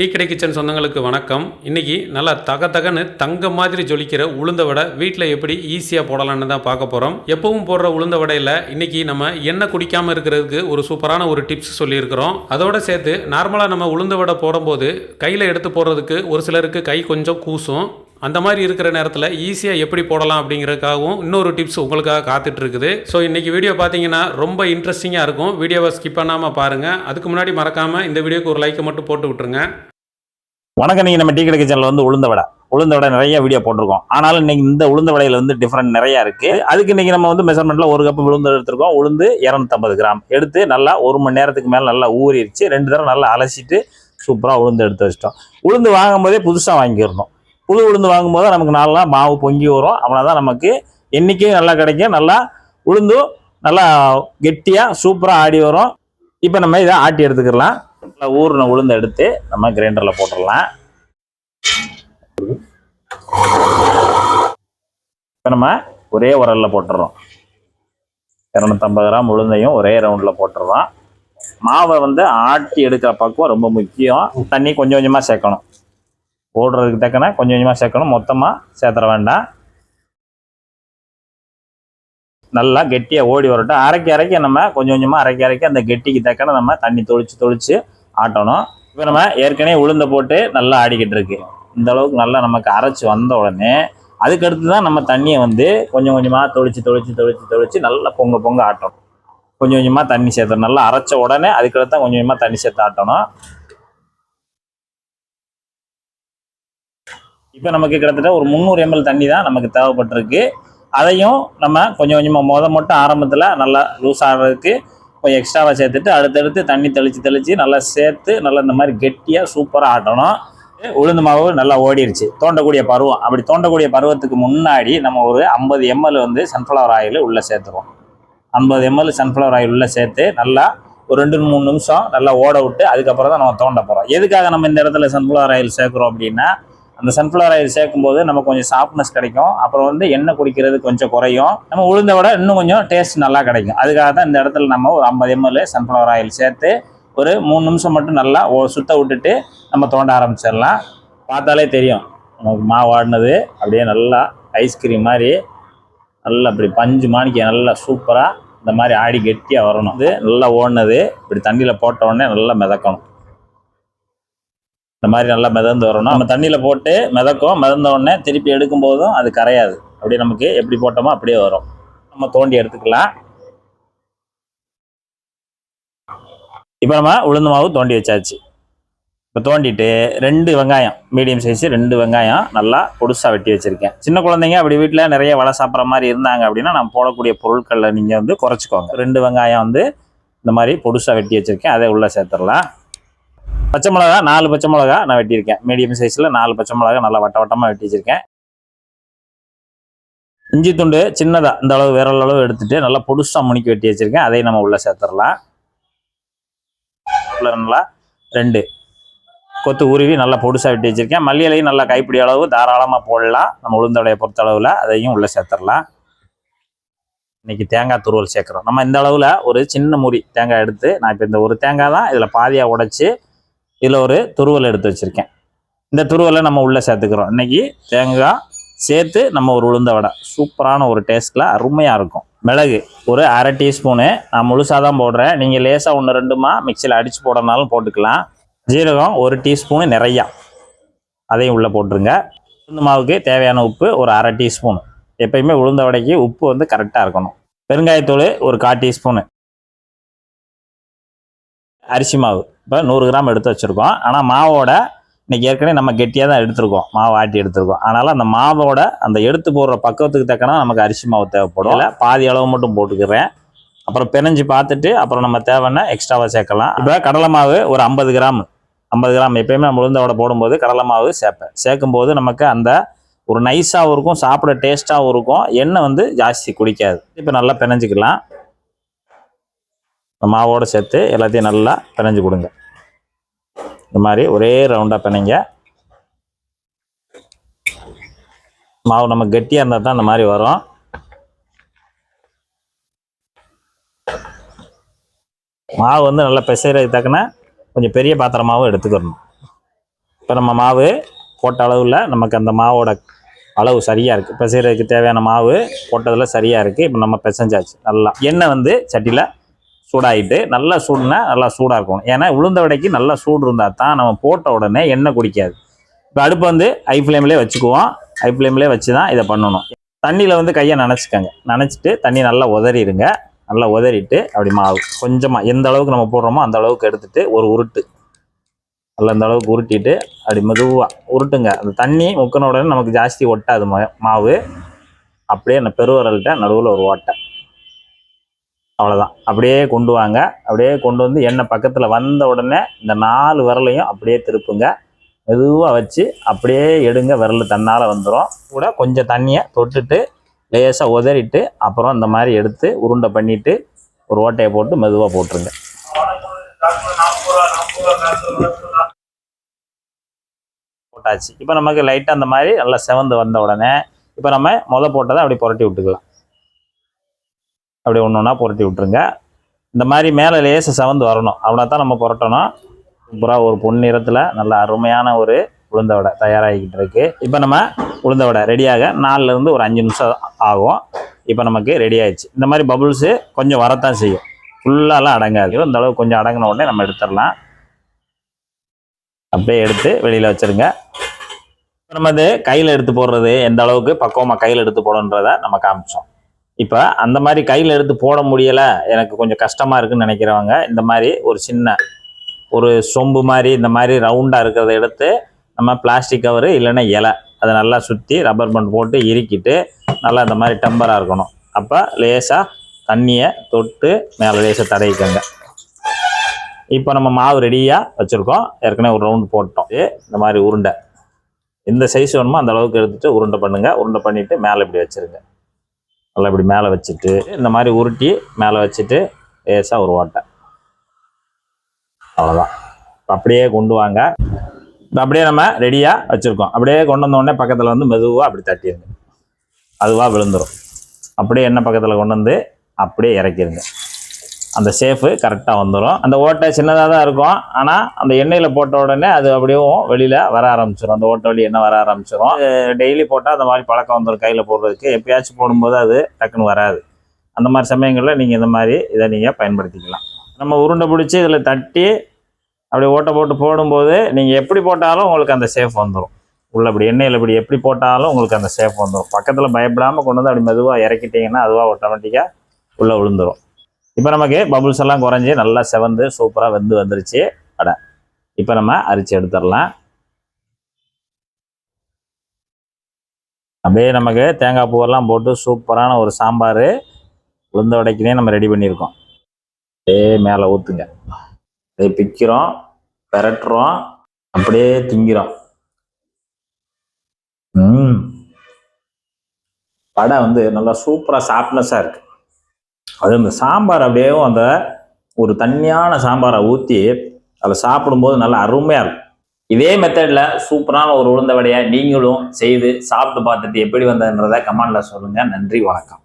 Tea கடை kitchen சொந்தங்களுக்கு வணக்கம். இன்னைக்கு நல்லா தக தகன்னு தங்க மாதிரி ஜொலிக்கிற உளுந்த வடை வீட்டில் எப்படி ஈஸியாக போடலான்னு தான் பார்க்க போகிறோம் எப்பவும் போடுற உளுந்த வடையில் இன்றைக்கி நம்ம எண்ணெய் குடிக்காமல் இருக்கிறதுக்கு ஒரு சூப்பரான ஒரு டிப்ஸ் சொல்லியிருக்கிறோம். அதோட சேர்த்து நார்மலாக நம்ம உளுந்த வடை போடும்போது கையில் எடுத்து போடுறதுக்கு ஒரு சிலருக்கு கை கொஞ்சம் கூசும். அந்த மாதிரி இருக்கிற நேரத்தில் ஈஸியாக எப்படி போடலாம் அப்படிங்கிறதுக்காகவும் இன்னொரு டிப்ஸ் உங்களுக்காக காத்துட்டு இருக்குது. ஸோ இன்னைக்கு வீடியோ பார்த்தீங்கன்னா ரொம்ப இன்ட்ரெஸ்டிங்காக இருக்கும். வீடியோவை ஸ்கிப் பண்ணாமல் பாருங்கள் அதுக்கு முன்னாடி மறக்காமல் இந்த வீடியோக்கு ஒரு லைக்கை மட்டும் போட்டு விட்டுருங்க. வணக்கம். நீங்கள் நம்ம டீ கடை கிச்சனில் வந்து உளுந்த வடை. உளுந்த வடை நிறைய வீடியோ போட்டிருக்கோம். ஆனாலும் இன்னைக்கு இந்த உளுந்த வடையில் வந்து டிஃப்ரெண்ட் நிறையா இருக்குது அதுக்கு இன்னைக்கு நம்ம வந்து மெஷர்மெண்ட்டில் ஒரு கப்பு உளுந்து எடுத்திருக்கோம். உளுந்து 250 கிராம் எடுத்து நல்லா ஒரு மணி நேரத்துக்கு மேலே நல்லா ஊறிடுச்சு ரெண்டு தடவை நல்லா அலசிட்டு சூப்பராக உளுந்து எடுத்து வச்சிட்டோம். உளுந்து வாங்கும் போதே புதுசா வாங்கிடணும். புது உளுந்து வாங்கும்போது நமக்கு நல்லா மாவு பொங்கி வரும். அப்படின்னா தான் நமக்கு. எண்ணிக்கையும் நல்லா கிடைக்கும். நல்லா உளுந்தும் நல்லா கெட்டியாக சூப்பராக ஆடி வரும். இப்போ நம்ம இதை ஆட்டி எடுத்துக்கலாம். நல்லா ஊறின உளுந்து எடுத்து நம்ம கிரைண்டரில் போட்டுடலாம். இப்போ நம்ம ஒரே உரலில் போட்டுடுறோம் இரநூத்தம்பது கிராம் உளுந்தையும் ஒரே ரவுண்டில் போட்டுடுறோம் மாவை வந்து ஆட்டி எடுக்கிற பக்குவம் ரொம்ப முக்கியம். தண்ணி கொஞ்சம் கொஞ்சமாக சேர்க்கணும். ஓடுறதுக்கு தக்கன கொஞ்சம் கொஞ்சமாக சேர்க்கணும். மொத்தமாக சேர்த்துற வேண்டாம். நல்லா கெட்டியாக ஓடி வரட்டும். அரைக்கி அரைக்க நம்ம கொஞ்சம் கொஞ்சமாக அரைக்கி அரைக்க அந்த கெட்டிக்கு தக்கன நம்ம தண்ணி தொளிச்சு தொளிச்சு ஆட்டணும். இப்போ நம்ம ஏற்கனவே உளுந்த போட்டு நல்லா ஆடிக்கிட்டு இருக்கு. இந்த அளவுக்கு நல்லா நமக்கு அரைச்சி வந்த உடனே அதுக்கடுத்து தான் நம்ம தண்ணியை வந்து கொஞ்சம் கொஞ்சமாக தொளிச்சு தொளிச்சு தொளிச்சு தொளிச்சு நல்லா பொங்க பொங்க ஆட்டணும். கொஞ்சம் கொஞ்சமாக தண்ணி சேர்த்தணும். நல்லா அரைச்ச உடனே அதுக்கடுத்து தான் கொஞ்சம் கொஞ்சமாக தண்ணி சேர்த்து ஆட்டணும். இப்போ நமக்கு கிட்டத்தட்ட ஒரு முந்நூறு எம்எல் தண்ணி தான் நமக்கு தேவைப்பட்டிருக்கு. அதையும் நம்ம கொஞ்சம் கொஞ்சமாக முத மட்டும் ஆரம்பத்தில் நல்லா லூஸ் ஆடுறதுக்கு கொஞ்சம் எக்ஸ்ட்ராவாக சேர்த்துட்டு அடுத்தடுத்து தண்ணி தெளித்து தெளித்து நல்லா சேர்த்து நல்லா இந்த மாதிரி கெட்டியாக சூப்பராக ஆட்டணும். உளுந்து மாவு நல்லா ஓடிருச்சு. தோண்டக்கூடிய பருவம். அப்படி தோண்டக்கூடிய பருவத்துக்கு முன்னாடி நம்ம ஒரு ஐம்பது எம்எல் வந்து சன்ஃப்ளவர் ஆயில் உள்ளே சேர்த்துருவோம். ஐம்பது எம்எல் சன்ஃப்ளவர் ஆயில் உள்ளே சேர்த்து நல்லா ஒரு ரெண்டு மூணு நிமிஷம் நல்லா ஓட விட்டு அதுக்கப்புறம் தான் நம்ம தோண்ட போகிறோம் எதுக்காக நம்ம இந்த இடத்துல சன்ஃப்ளவர் ஆயில் சேர்க்குறோம் அப்படின்னா அந்த சன்ஃப்ளவர் ஆயில் சேர்க்கும்போது நமக்கு கொஞ்சம் சாஃப்ட்னஸ் கிடைக்கும். அப்புறம் வந்து எண்ணெய் குடிக்கிறது கொஞ்சம் குறையும். நம்ம உளுந்த விட இன்னும் கொஞ்சம் டேஸ்ட் நல்லா கிடைக்கும். அதுக்காக தான் இந்த இடத்துல நம்ம ஒரு ஐம்பது எம்எல் சன்ஃப்ளவர் ஆயில் சேர்த்து ஒரு மூணு நிமிஷம் மட்டும் நல்லா சுத்த விட்டுட்டு நம்ம தோண்ட ஆரம்பிச்சிடலாம். பார்த்தாலே தெரியும். நமக்கு மாவு ஆடினது. அப்படியே நல்லா ஐஸ்கிரீம் மாதிரி நல்லா இப்படி பஞ்சு மாணிக்க நல்லா சூப்பராக இந்த மாதிரி ஆடி கெட்டியாக வரணும். இது நல்லா ஓடினது. இப்படி தண்ணியில் போட்ட உடனே நல்லா மிதக்கணும். இந்த மாதிரி நல்லா மிதந்து வரணும். நம்ம தண்ணியில் போட்டு மிதக்கும். மிதந்த உடனே திருப்பி எடுக்கும் போதும் அது கரையாது. அப்படியே நமக்கு எப்படி போட்டோமோ அப்படியே வரும். நம்ம தோண்டி எடுத்துக்கலாம். இப்போ நம்ம உளுந்து மாவு தோண்டி வச்சாச்சு. இப்போ தோண்டிட்டு ரெண்டு வெங்காயம் மீடியம் சைஸ் ரெண்டு வெங்காயம் நல்லா பொடுசாக வெட்டி வச்சுருக்கேன். சின்ன குழந்தைங்க அப்படி வீட்டில் நிறைய வலை சாப்பிட்ற மாதிரி இருந்தாங்க அப்படின்னா நம்ம போடக்கூடிய பொருட்களில் நீங்கள் வந்து குறைச்சிக்கோங்க. ரெண்டு வெங்காயம் வந்து இந்த மாதிரி பொடுசாக வெட்டி வச்சுருக்கேன். அதை உள்ளே சேர்த்துடலாம். பச்சை மிளகா நாலு பச்சை மிளகா நான் வெட்டியிருக்கேன். மீடியம் சைஸில் நாலு பச்சை மிளகா நல்லா வட்ட வட்டமாக வெட்டி வச்சுருக்கேன். இஞ்சி துண்டு சின்னதாக இந்த அளவு விரல் அளவு எடுத்துகிட்டு நல்லா பொடுசாக முனிக்கி வெட்டி வச்சுருக்கேன். அதையும் நம்ம உள்ளே சேர்த்துடலாம். உள்ள நல்லா ரெண்டு. கொத்து உருவி நல்லா பொடுசாக விட்டு வச்சுருக்கேன். மல்லிகலையும் நல்லா கைப்பிடி அளவு தாராளமாக போடலாம். நம்ம உளுந்தோடைய பொறுத்த அளவில் அதையும் உள்ளே சேர்த்துடலாம். இன்னைக்கு தேங்காய் துருவல் சேர்க்குறோம். நம்ம இந்த அளவில் ஒரு சின்ன முறி தேங்காய் எடுத்து நான் இப்போ இந்த ஒரு தேங்காய் தான் இதில் பாதியாக உடைச்சி இதில் ஒரு துருவல் எடுத்து வச்சுருக்கேன். இந்த துருவலை நம்ம உள்ளே சேர்த்துக்கிறோம். இன்றைக்கி தேங்காய் சேர்த்து நம்ம ஒரு உளுந்த வடை. சூப்பரான ஒரு டேஸ்ட்டில் அருமையாக இருக்கும். மிளகு ஒரு அரை டீஸ்பூனு. நான் முழுசாக தான் போடுறேன். நீங்கள் லேசாக ஒன்று ரெண்டுமா மிக்சியில் அடித்து போடுறதுனாலும் போட்டுக்கலாம். ஜீரகம் ஒரு டீஸ்பூனு நிறையா. அதையும் உள்ளே போட்டுருங்க. உளுந்து மாவுக்கு தேவையான உப்பு ஒரு அரை டீஸ்பூன். எப்பயுமே உளுந்த வடைக்கு உப்பு வந்து கரெக்டாக இருக்கணும். பெருங்காயத்தூள் ஒரு கால் டீஸ்பூனு. அரிசி மாவு. இப்போ நூறு கிராம் எடுத்து வச்சுருக்கோம். ஆனால் மாவோட இன்னைக்கு ஏற்கனவே நம்ம கெட்டியாக தான் எடுத்திருக்கோம். மாவு ஆட்டி எடுத்திருக்கோம். அதனால் அந்த மாவோட அந்த எடுத்து போடுற பக்குவத்துக்கு தக்கன நமக்கு அரிசி மாவு தேவைப்படும். இல்லை பாதி அளவு மட்டும் போட்டுக்கிறேன். அப்புறம் பிணைஞ்சு பார்த்துட்டு அப்புறம் நம்ம தேவைன்னா எக்ஸ்ட்ராவாக சேர்க்கலாம். இப்போ கடலை மாவு ஒரு ஐம்பது கிராம். ஐம்பது கிராம் எப்பயுமே நம்ம உளுந்தோட போடும்போது கடலை மாவு சேர்ப்பேன். சேர்க்கும்போது நமக்கு அந்த ஒரு நைஸாகவும் இருக்கும் சாப்பிட டேஸ்ட்டாகவும் இருக்கும். எண்ணெய் வந்து ஜாஸ்தி குடிக்காது. இப்போ நல்லா பிணைஞ்சிக்கலாம். மாவோட சேர்த்து எல்லாத்தையும் நல்லா பிணைஞ்சு கொடுங்க. இந்த மாதிரி ஒரே ரவுண்டாக பிணைங்க. மாவு நம்ம கெட்டியாக இருந்தால் தான் இந்த மாதிரி வரும். மாவு வந்து நல்லா பிசைறதுக்கு தக்கன கொஞ்சம் பெரிய பாத்திரமாகவும் எடுத்துக்கணும். இப்போ நம்ம மாவு போட்ட அளவில் நமக்கு அந்த மாவோட அளவு சரியாக இருக்குது பிசைறதுக்கு தேவையான மாவு போட்டதில் சரியாக இருக்குது இப்போ நம்ம பிசைஞ்சாச்சு. நல்லா எண்ணெய் வந்து சட்டியில் சூடாகிட்டு நல்லா சூடுனா நல்லா சூடாக இருக்கணும் ஏன்னா உளுந்த வடைக்கு நல்லா சூடு இருந்தால் தான் நம்ம போட்ட உடனே எண்ணெய் குடிக்காது. இப்போ அடுப்பு வந்து ஐ ஃப்ளேம்லேயே வச்சுக்குவோம். ஐ ஃப்ளேம்லேயே வச்சு தான் இதை பண்ணணும். தண்ணியில் வந்து கையை நனைச்சிக்கோங்க. நனைச்சிட்டு தண்ணி நல்லா உதறிடுங்க. நல்லா உதறிட்டு அப்படி மாவு கொஞ்சமாக எந்த அளவுக்கு நம்ம போடுறோமோ அந்த அளவுக்கு எடுத்துகிட்டு ஒரு உருட்டு. நல்லா இந்த அளவுக்கு உருட்டிட்டு அப்படி மெதுவாக உருட்டுங்க. அந்த தண்ணி முக்கின உடனே நமக்கு ஜாஸ்தி ஒட்டாது மா- மாவு. அப்படியே அந்த பெருவரல்கிட்ட நடுவில் ஒரு ஓட்டை. அவ்வளோதான் அப்படியே கொண்டு வாங்க. அப்படியே கொண்டு வந்து எண்ணெய் பக்கத்தில் வந்த உடனே இந்த நாலு விரலையும் அப்படியே திருப்புங்க. மெதுவாக வச்சு அப்படியே எடுங்க. விரல் தன்னால் வந்துடும் கூட கொஞ்சம் தண்ணியை தொட்டுட்டு லேசாக உதறிட்டு அப்புறம் இந்த மாதிரி எடுத்து உருண்டை பண்ணிவிட்டு ஒரு ஓட்டையை போட்டு மெதுவாக போட்டுருங்க. போட்டாச்சு. இப்போ நமக்கு லைட்டாக அந்த மாதிரி நல்லா செவந்து வந்த உடனே இப்போ நம்ம முத போட்டதை அப்படி புரட்டி விட்டுக்கலாம். அப்படி ஒன்று ஒன்றா புரட்டி விட்டுருங்க. இந்த மாதிரி மேலே லேச செவந்து வரணும். அப்படின்னா தான் நம்ம புரட்டணும். சூப்பராக ஒரு பொன் நிறத்தில் நல்ல அருமையான ஒரு உளுந்த வடை தயாராகிக்கிட்டு இருக்குது இப்போ நம்ம உளுந்த வடை ரெடியாக நாலுலேருந்து ஒரு அஞ்சு நிமிஷம் ஆகும். இப்போ நமக்கு ரெடி ஆயிடுச்சு. இந்த மாதிரி பபுள்ஸு கொஞ்சம் வரத்தான் செய்யும். ஃபுல்லாலாம் அடங்காது. இந்த அளவுக்கு கொஞ்சம் அடங்கின உடனே நம்ம எடுத்துடலாம். அப்படியே எடுத்து வெளியில் வச்சிருங்க. நம்ம இது கையில் எடுத்து போடுறது எந்த அளவுக்கு பக்குவமாக கையில் எடுத்து போடணுன்றதை நம்ம காமிச்சோம். இப்போ அந்த மாதிரி கையில் எடுத்து போட முடியலை எனக்கு கொஞ்சம் கஷ்டமாக இருக்குன்னு நினைக்கிறவங்க இந்த மாதிரி ஒரு சின்ன ஒரு சொம்பு மாதிரி இந்த மாதிரி ரவுண்டாக இருக்கிறத எடுத்து நம்ம பிளாஸ்டிக் கவரு இல்லைன்னா இலை அதை நல்லா சுற்றி ரப்பர் பண்ட் போட்டு இறுக்கிட்டு நல்லா இந்த மாதிரி டெம்பராக இருக்கணும். அப்போ லேசாக தண்ணியை தொட்டு மேலே லேசாக தடவிக்கோங்க. இப்போ நம்ம மாவு ரெடியாக வச்சுருக்கோம். ஏற்கனவே ஒரு ரவுண்டு போட்டோம். இந்த மாதிரி உருண்டை. எந்த சைஸ் வேணுமோ அந்த அளவுக்கு எடுத்துட்டு உருண்டை பண்ணுங்கள் உருண்டை பண்ணிவிட்டு மேலே இப்படி வச்சுருங்க. நல்லா இப்படி மேலே வச்சுட்டு இந்த மாதிரி உருட்டி மேலே வச்சுட்டு லேசாக ஒரு ஓட்டை. அவ்வளோதான் அப்படியே கொண்டு வாங்க. அப்படியே நம்ம ரெடியாக வச்சுருக்கோம். அப்படியே கொண்டு வந்த உடனே பக்கத்தில் வந்து மெதுவாக அப்படி தட்டிடுங்க அதுவாக விழுந்துடும் அப்படியே எண்ணெய் பக்கத்தில் கொண்டு வந்து அப்படியே இறக்கிடுங்க அந்த சேஃபு கரெக்டாக வந்துடும் அந்த ஓட்டை சின்னதாக தான் இருக்கும். ஆனால் அந்த எண்ணெயில் போட்ட உடனே அது அப்படியும் வெளியில் வர ஆரம்பிச்சிடும் அந்த ஓட்டை வழி எண்ணெய் வர ஆரம்பிச்சிடும் டெய்லி போட்டால் அந்த மாதிரி பழக்கம் வந்துடும் கையில் போடுறதுக்கு. எப்பயாச்சும் போடும்போது அது டக்குன்னு வராது. அந்த மாதிரி சமயங்களில் நீங்கள் இந்த மாதிரி இதை நீங்கள் பயன்படுத்திக்கலாம். நம்ம உருண்டை பிடிச்சி இதில் தட்டி அப்படி ஓட்டை போட்டு போடும்போது நீங்கள் எப்படி போட்டாலும் உங்களுக்கு அந்த சேஃப் வந்துடும் உள்ள அப்படி எண்ணெயில் இப்படி எப்படி போட்டாலும் உங்களுக்கு அந்த சேஃப் வந்துடும் பக்கத்தில் பயப்படாமல் கொண்டு வந்து அப்படி மெதுவாக இறக்கிட்டீங்கன்னா அதுவாக ஆட்டோமேட்டிக்காக உள்ளே விழுந்துடும் இப்போ நமக்கு பபுள்ஸ் எல்லாம் குறைஞ்சி நல்லா செவந்து சூப்பராக வெந்து வந்துருச்சு. வடை இப்போ நம்ம அரிச்சு எடுத்துடலாம். அப்படியே நமக்கு தேங்காய் பூவெல்லாம் போட்டு சூப்பரான ஒரு சாம்பார் உளுந்த வடைக்குனே நம்ம ரெடி பண்ணியிருக்கோம். அப்படியே மேலே ஊற்றுங்க அப்படியே பிக்கிறோம் பெரட்டுறோம் அப்படியே திங்கிறோம். ம். வடை வந்து நல்லா சூப்பராக சாஃப்ட்னஸாக இருக்குது அது அந்த சாம்பார் அப்படியே அந்த ஒரு தண்ணியான சாம்பாரை ஊற்றி அதை சாப்பிடும்போது நல்லா அருமையாக இருக்கும். இதே மெத்தடில் சூப்பரான ஒரு உளுந்த வடையை நீங்களும் செய்து சாப்பிட்டு பார்த்துட்டு எப்படி வந்ததுன்றதை கமெண்டில் சொல்லுங்கள் நன்றி வணக்கம்.